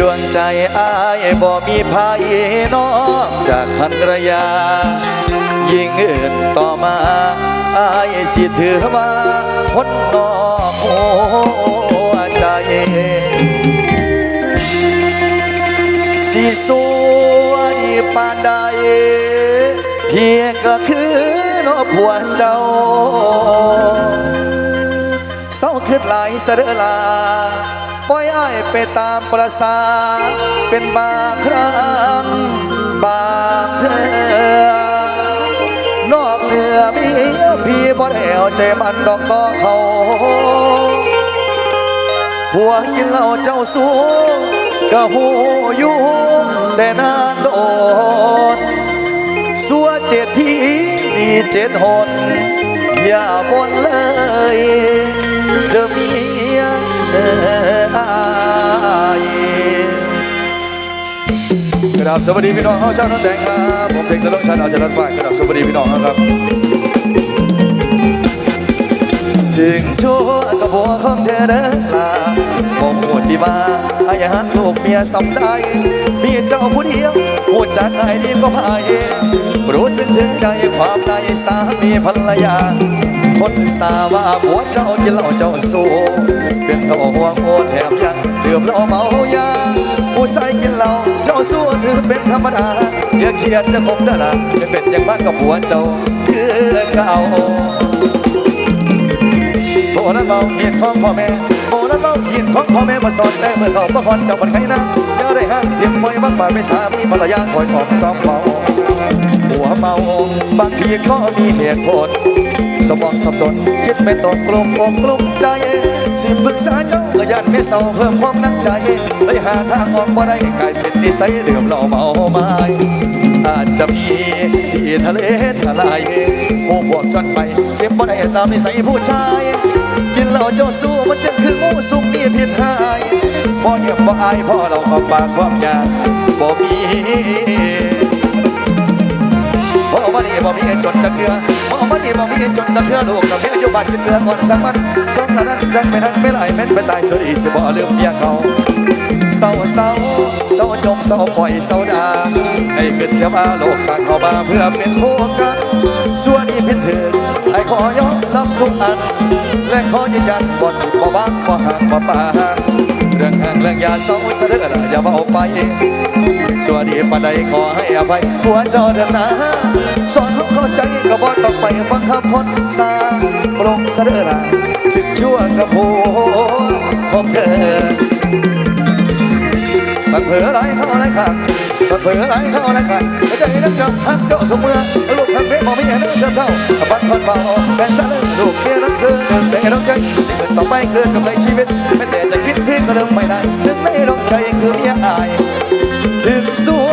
ดวงใจอายบ่มีภายนอกจากภรรยา ยิ่งอื่นต่อมาอายสิถือว่าคนนอกหัวใจ สิสวยปานใด เพียงก็คือนอผัวเจ้าเศร้าคืดหลายเสดอลา ปล่อยอ้ายไปตามประสาเป็นบางครั้งบางเธอนอกเหนือมีพี่บ่ได้เอาใจมันดอกก็เขาผัวกินเหล้าเจ้าสูงก็หูอยู่แต่นานโดนสัวเจ็ดที่นี่เจ็ดหน กราบสวัสดีพี่น้องเขาชาวน้องแดงครับผมเด็กตลกชาติอาจารย์ฝ่ายกราบสวัสดีพี่น้องครับถึงชั่วกับหัวของเธอเด้อลาบอกหวดที่มาไอ้ฮักลูกเมียสำได้มีเจ้าผู้เดียวหัวจักไอ้ดีก็พายรู้สึกถึงใจความในสามีภรรยาคนสาว่าผัวเจ้ากินเหล้าเจ้าสู้เป็นตัวห่วโอแถมยัง ดื่มเหล้าเมายาผู้ใส่กินเหล้าเจ้าสู้ถือเป็นธรรมดาอย่าเครียดจะคงเด้อละเป็นอย่างมากกับผัวเจ้าคือเก่าโบนั้นเบาเหียนของพ่อแม่โบนั้นเบาเหียนของพ่อแม่มาสอนแต่เมื่อเขาประคอนเจ้าคนใครนะอย่าได้ห้ามเทียมไว้บักบาไม่สามีภรรยาคอยออกซ้อมเมาหัวเมาบางทีก็มีเหตุผลสมองสับสนคิดไม่ตรงกลุ่มอกกลุ่มใจ สิปรึกษาเจ้าก็ยันไม่เศร้าเพิ่มความนักใจเลยหาทางออกบ่ได้กลายเป็นนิสัยเดื่มเหล้าเมาไม้อาจจะมีที่ทะเลทลายหมู่พวกซ่อนไปเก็บบ่ได้ตามนิสัยผู้ชายกินเหล้าเจ้าสู้มันจะคือหมูสุกมีผิดหายบ่เงียบบ่อายพ่อเราความปากความยากบ่มีพราะว่านี่บ่มีจนตะเกือ เพราะว่านี่บ่มีจนตะเกือลูกกับเมียอยู่บ้านกินเกลือก่อนสักวันช่วงนั้นจังไปทางไปไหลแม่นไปตายสุดอีสิบ่ลืมเมียเขาเศร้าเศร้าเศร้าจมเศร้าปล่อยเศร้าดาให้เกิดเสียมาโลกสร้างเข้ามาเพื่อเป็นพวกกันส่วนนี้พิดถึงไอ้ขอยอมรับสุขอัน และขอยืนยันบ่ถูกบ่บังบ่ห่างบ่ปางเรื่องห่างเรื่องยาเศร้าเสด็จอย่าเอาไปส่วนนี้ปานใดขอให้อภัยหัวเจ้าเดินหน้า สอนเขาเข้าใจก็บ่ต้องไปบังคับคนสร้างปรงเสด็จถึงชั่วกับผู้ของเธอมันเผลอไหลเข้าไหลขาดมันเผลอไหลเข้าไหลขาดไม่ใจนักจับทักเจ้าทุกเมื่อลูกทำเพลงมองไม่เห็นเจ้าเท่าบันพันเบาแฟนสาวลูกเมียนั้นคือแต่น้องใจเกิดต่อไปเกิดกับในชีวิตไม่แต่จะคิดเพียงก็เดิมไม่ได้นึกไม่ร้องใจคือเมียอายถึงสู้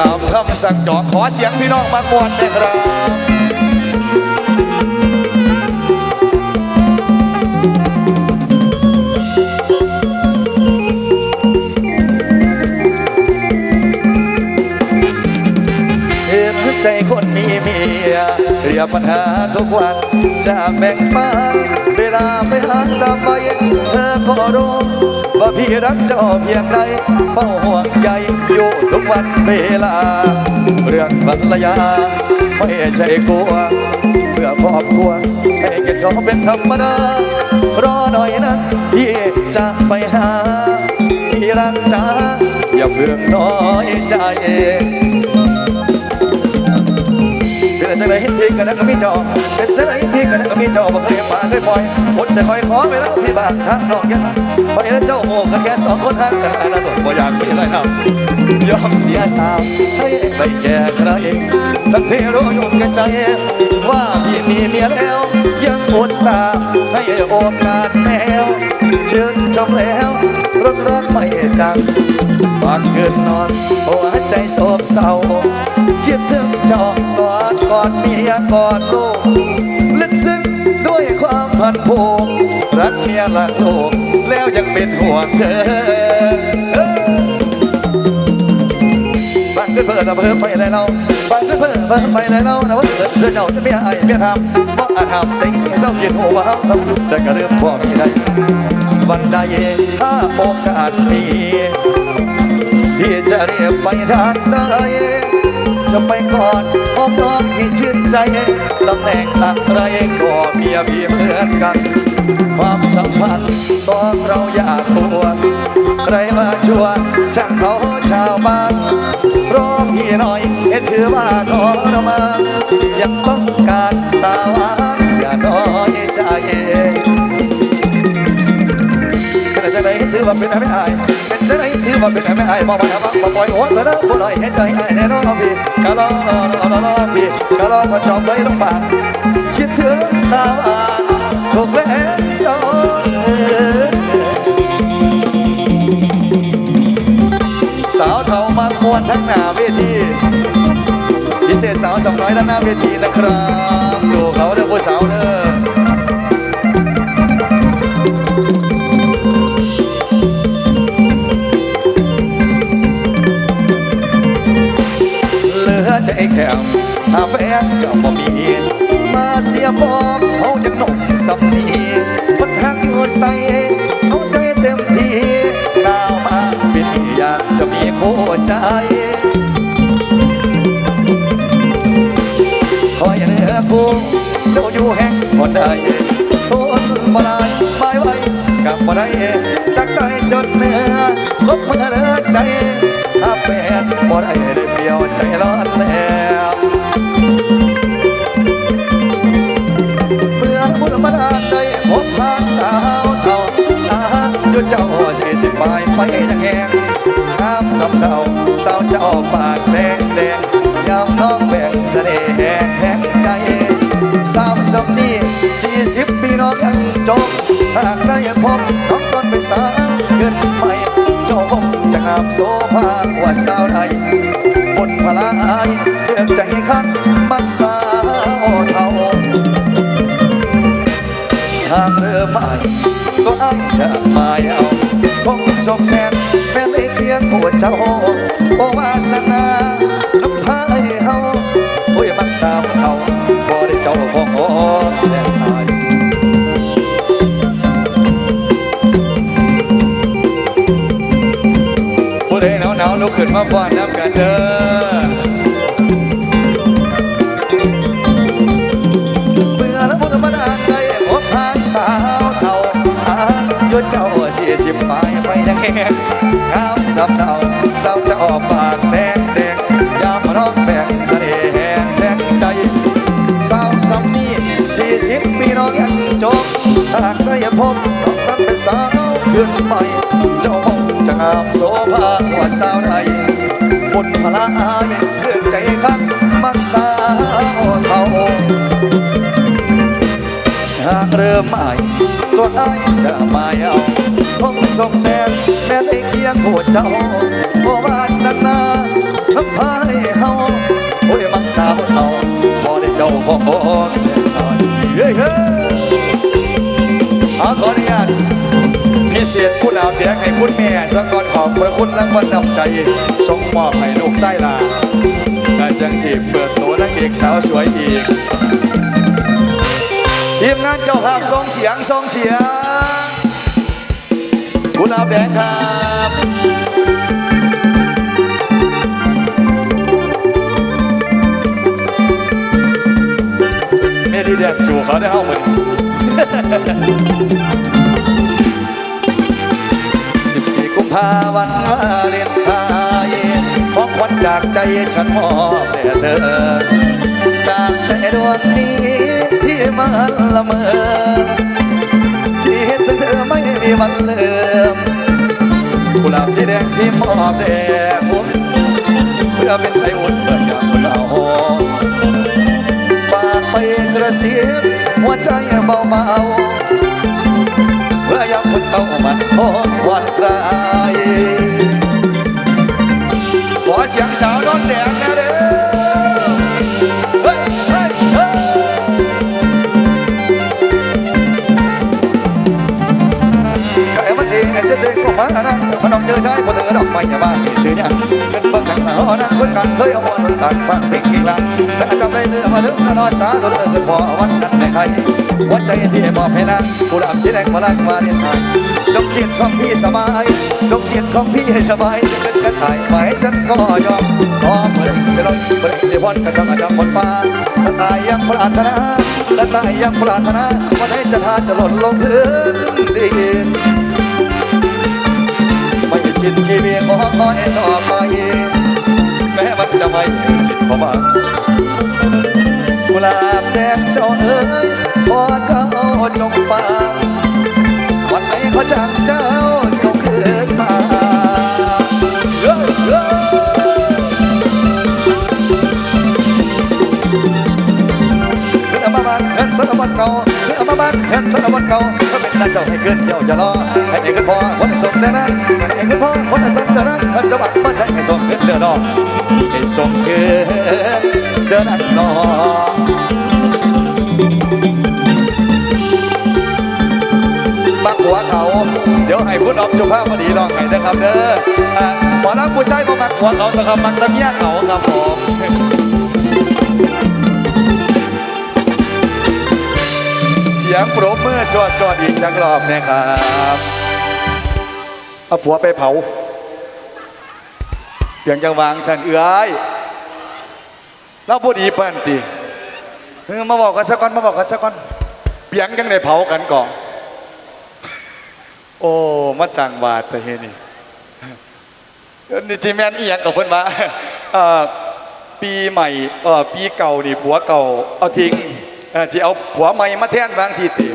ตามคำสั่งจองขอเสียงพี่น้องมากวนได้ครับเห็นใจคนมีเมียเรียบปัญหาทุกวันจะแบ่งปัน ลาไปหาสบายเธอก็รู้ว่าพี่รักเจ้าเพียงใดเฝ้าห่วงใยอยู่ทุกวันเวลา เรื่องภรรยาไม่ใช่กลัวเพื่อครอบครัวให้เกียรติเขาเป็นธรรมดารอหน่อยนะพี่จะไปหาที่รักจ้าอย่าเพิ่งน้อยใจ เป็นจังไรพี่กันก็มีจอเป็นจังไรพี่กันก็มีจอบ่เคยปาเคยปล่อยคนจะคอยขอไปแล้วพี่บานทางนอกยังไปแล้วเจ้าโมกันแค่สองคนทางกันนั้นบ่อยากมีอะไรครับยอมเสียสาวให้ไปแก่ใครทั้งที่รู้อยู่แก่ใจ ว่าพี่มีเมียแล้ว ยังอุตส่าห์ให้โอกาสแมวชื่นชมแล้วรักรักไม่จังบานเกินนอนหัวใจโศกเศร้าคิดถึงจอก กอดกเมียกอดลูกลึกซึ้งด้วยความพันผูกรักเมียรักลูกแล้วยังเป็นห่วงเธออแต่อนเพิ่มไปเลยเราบางก็เพิ่มเพิ่มไปเลยเรานะว่าเกิดเสื้อเจ้าจะไม่ให้ไม่ทำบ่อาทำได้เศร้าเย็นหัวทำแต่ก็เริ่มพอมีได้วันใดถ้าโอกาสมีที่จะเรียกไปทางใด จะไปก่อนพบน้องที่ชื่นใจตำแหน่งอะไรก็เมียพี่เหมือนกัน ความสัมพันธ์สองเราอย่าตัวใครมาชวนช่างเขาชาวบ้านร้องพี่หน่อยเห็นถือว่าทรมานยังต้องการตาหวานอย่าน้อยใจเป็นจะไหนถือว่าเป็นไม่อายเป็นจะไหนถือว่าเป็นไม่อายบอกว่าบอกบอกปล่อยโอ้ยมาแล้วบ่อยเห็นใจไอ้แน่นอน กะลอกะลอกลอพี่กะลอก็จอมเลยลงปากคิดถึงตาถูกแล้สองสาวเทามาควรทั้งหน้าเวทีพิเศษสาวสองน้อยด้านหน้าเวทีนะครับ สู่เขาเด้อผู้สาวเด้อ ห่งคนใดทนบ่ได้ไม่ไหวกับบ่ได้จากใจจนเนื้อลบเมื่อเลือใจถ้าเป็นบ่ได้เดียวใจร้อนแล้วเมื่อบุญมาดานได้พบทางสาวเท่าอายุเจ้าสี่สิบปลายไปยังแหงงามสำเนาสาวเจ้าปากแดงแดงยามน้องแบ่งเสน่ห์แห่งใจสามสำนีย พบน้องต้นเป็นสาวเกินไปเจ้าคงจะงามโสภาว่าสาวใดบนพลายเลือกใจคักมักสาวเท่าหากเริ่มใหม่ก็อังจะมาเอาคงโศกแสนแม้ในเคียงหัวเจ้าโอวาสนาน้ำพายเฮาโอ้ยมักสาวเขาบ่ได้เจ้าคงโอ้ เด้อเมื่อละมุนมดานได้พบทางสาวเท่าอายุเจ้าสี่สิบปลายไปยังแหงงามจำเดาสาวเจ้าปากแดงแดงยามร้องแบ่งเสน่ห์แหงแดงใจสาวสำนี้สี่สิบปีน้องยังจบหากได้พบน้องนั้นเป็นสาวขึ้นใหม่เจ้าคงจะงามโสภากว่าสาวไท ยบนพลายเลื่อนใจคักมักสาวเท่าหากเริ่มใหม่ตัวไอ้ายจะมาเอาผมส่งแสนแม้ได้เคียงหัวเจ้าเพราะวาสนาน้ำพายเฮาโอ้ยมักสาวเฮาพอได้เจ้าของเฮ้ยเฮ้ยอาขออนุญาต พิเศษคุณอาบแดงให้คุณแม่สกอนขอบพระคุณรางวัลนำใจส่งมอบให้ลูกไส้ลาการจังสีเปิดตัวนางเอกสาวสวยอีกทีมงานเจ้าภาพส่งเสียงส่งเสียงคุณอาบแดงครับเมดีแดงจูเขาได้เข้ามาสิ บสี่กุมภาวันวาเลนไทน์ของขวัญจากใจฉันมอบแด่เธอ จากใจดวงนี้ที่มันละเมอที่เห็นเธอไม่มีวันลืมกุหลาบสีแดงที่มอบแด่คุณเพื่อเป็นไออุ่นเมื่อยามเราปากไปกระซิบหัวใจเบาเบาๆ เศร้ามันโอ้วันไรขอเสียงสาวนอนแดงนะเด้อเฮ้ยเฮ้ยเฮ้ยไก่มันเองไอ้เส้นเด็กก็มานะมันน้องเจอใช้พอเธอดอกไม้อย่าบ้า นั่งคุยกันเคยเอาบอลต่างฟังเพลงกี่ครั้งและจำได้เรื่องมาเรื่องนอนสาตัวเลืออพอวันนั้นในใครวัดใจที่มอบให้นางกุหลาบสีแดงมาลังมาเรียนไทยดมจิตของพี่สบายดมจิตของพี่ให้สบายเกิดกันถ่ายไหมฉันก็ยอมซ้อมเมื่อเสร็จแล้วเมื่อเสียวันกันต้องอาจารย์บนฟ้าตายยังปรารถนาและตายยังปรารถนาวันไหนจะทานจะหล่นลงพื้นดินไม่สิ้นชีวิตขอขอให้ต่อไป ม้มันจะไม่สิ้นเพราะว่ากุหลาบแดงเจ้าเอ๋ยขอเจ้าจงฟังวันไหนเขาจังเจ้าจงคืนมาเอ้ยเอ้ยขึ้นเอามาบ้านเงินธนบัตรเก่าขึ้นเอามาบ้านเงินธ นั่นเจ้าให้ขึ้นเจ้าจะรอให้เงินพอวันส่งเดือนนั้นให้เงินพอวันส่งเดือนนั้นเงินจะบัตรมาใช้ให้ส่งเงินเดือนนอให้ส่งเงินเดือนนั้นนอมักหัวเขา เดี๋ยวให้พุทธออกสุภาพพอดีลองให้นะครับเด้อหมอลำผู้ชาบักหัวเขาแต่ครับมักตะเมียเขาครับผม สียงปรบมือสวดสวดอีกจักรอบนะครับเอาผัวไปเผาเปลี่ยนจังวางฉันเอื้อยเราพูดอีเปิ้นตีเออมาบอกกันสักก่อนมาบอกกันสักก่อนเปลี่ยนยังได้เผากันก่อนโอ้มาจังบาดแต่เฮนี่นี่จีแมนอีหยังกับเพิ่นว่าปีใหม่ปีเก่านี่ผัวเก่าเอาทิ้ง ที่เอาผัวใหม่มาแทนบางทีติ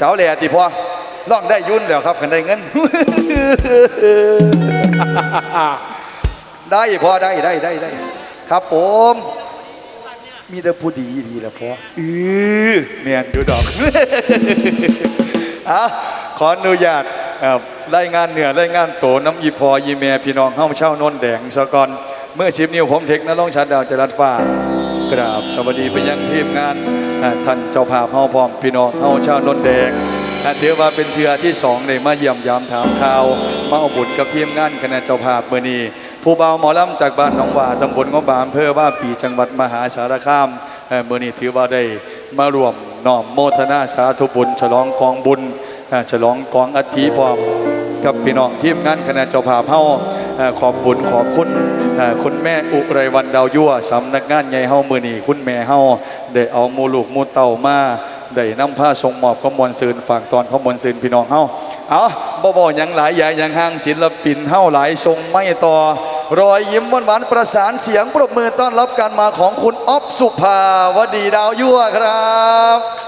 สาวแหล่ติพอร้องได้ยุ่นแล้วครับกันได้เงิน ได้พอได้ได้ได้ได้ ครับผม มีแต่ผู้ดีดีแหละพออือเมียนดูดอกเอาขออนุญาตเอ่อรายงานเหนือรายงานโตน้ำยีพอยีเมียพี่น้องเฮ้าเช่านนแดงสะกอนเมื่อชิปนิ้วผมเทคนรงค์ชัดดาวจรัสฟ้า กราบ สวัสดีไปยังทีมงานท่านเจ้าภาพเฮาพร้อมพี่น้องเฮาเช่านนแดงถือว่าเป็นเทือที่สองในมาเยี่ยมยามถามข่าว มาเอาบุญกับทีมงานคณะเจ้าภาพเมื่อนี้ผู้เบาหมอล่ำจากบ้านหนองว่าตำบลงบามอำเภอว่าปีจังหวัดมหาสารคามเมื่อนี้ถือว่าได้มารวมน้อมโมทนาสาธุบุญ ฉลองกองบุญฉลองกองอัฐิพร้อมกับพี่น้องทีมงานคณะเจ้าภาพเฮาขอบบุญขอบคุณ คุณแม่อุไรวันดาวยั่วสำนักงานใหญ่เฮามื่อนีคุณแม่เฮาได้เอามูลูกมูเต่ามาได้นำผ้าทรงหมอบข้อมวลซืนฝากตอนข้อมวลซืนพี่น้องเฮาเอาบ่บ่ยังหลายใหญ่ยังห่างศิลปินเฮาหลายทรงไม่ต่อ รอยยิ้มหวานๆประสานเสียงปรบมือต้อนรับการมาของคุณอ๊อฟสุภาวดีดาวยั่วครับ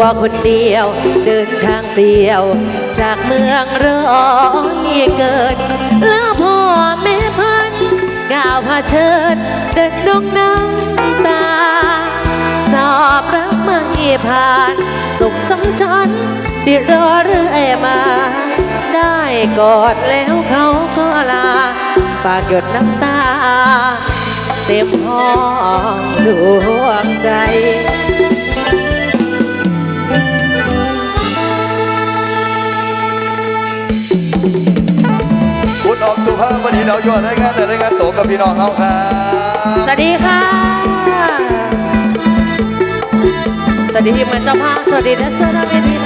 ตัวคนเดียว เดินทางเปลี่ยว จากเมืองร้อยเกิดแล้วพ่อแม่พันก้าวพาเชิญเดินดงน้ำตา สอบรักไม่ผ่านตกซ้ำชั้นที่รอเรื่อยมา ได้กอดแล้วเขาก็ลา ฝากหยดน้ำตา เต็มห้องดวงใจ สุภาวดีดาวยั่วรายงานรายงานโตกับพี่น้องเฮาครับ สวัสดีค่ะ สวัสดีทีมงานเจ้าภาพสวัสดีและเสื้อหน้าเวที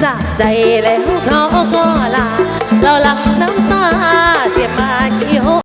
สะใจแล้วเขาก็ลา เราหลังน้ำตาเจ็บมากี่ห